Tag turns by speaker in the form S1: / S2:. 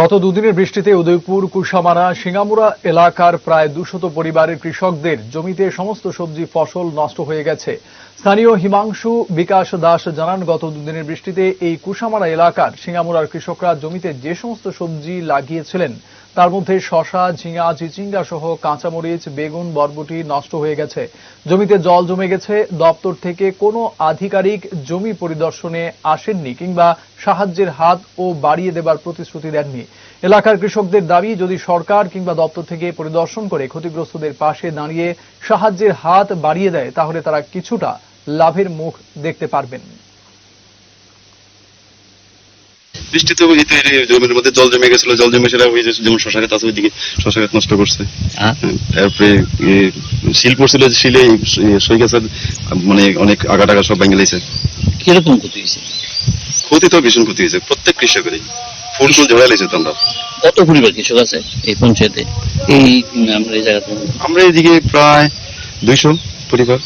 S1: গত দুদিনের বৃষ্টিতে উদয়পুর কুশামারা সিঙ্গামুরা এলাকার প্রায় দুশত পরিবারের কৃষকদের জমিতে সমস্ত সবজি, ফসল নষ্ট হয়ে গেছে। স্থানীয় হিমাংশু বিকাশ দাস জানান, গত দুদিনের বৃষ্টিতে এই কুশামারা এলাকার সিঙ্গামুরার কৃষকরা জমিতে যে সমস্ত সবজি লাগিয়েছিলেন তার মধ্যে শশা ঝিঙা, চিচিঙ্গা সহ কাঁচামরিচ, বেগুন, বরবটি নষ্ট হয়ে গেছে। জমিতে জল জমে গেছে। দপ্তর থেকে কোনো আধিকারিক জমি পরিদর্শনে আসেননি কিংবা সাহায্যের হাত ও বাড়িয়ে দেবার প্রতিশ্রুতি দেননি। এলাকার কৃষকদের দাবি, যদি সরকার কিংবা দপ্তর থেকে পরিদর্শন করে ক্ষতিগ্রস্তদের পাশে দাঁড়িয়ে সাহায্যের হাত বাড়িয়ে দেয়, তাহলে তারা কিছুটা লাভের মুখ দেখতে পারবেন।
S2: বৃষ্টিতে ওই তো জমির মধ্যে জল জমে গেছিল জল জমে সেটা ওই যে যেমন শশা গাছ আছে ওইদিকে শশা গাছ নষ্ট করছে।
S3: হ্যাঁ।
S2: তারপরে শিল পড়ছিল যে শিলে সই গাছের মানে অনেক আগা টাগা সব ভেঙে লেছে
S3: কীরকম ক্ষতি হয়েছে?
S2: ক্ষতি তো ভীষণ ক্ষতি হয়েছে প্রত্যেক কৃষকেরই। ফুল ফুল ঝরে লেছে তো আমরা।
S3: কত পরিবার কৃষক আছে এই পঞ্চায়েতে? এই আমরা এই জায়গাতে?
S2: আমরা এদিকে প্রায় দুইশো পরিবার।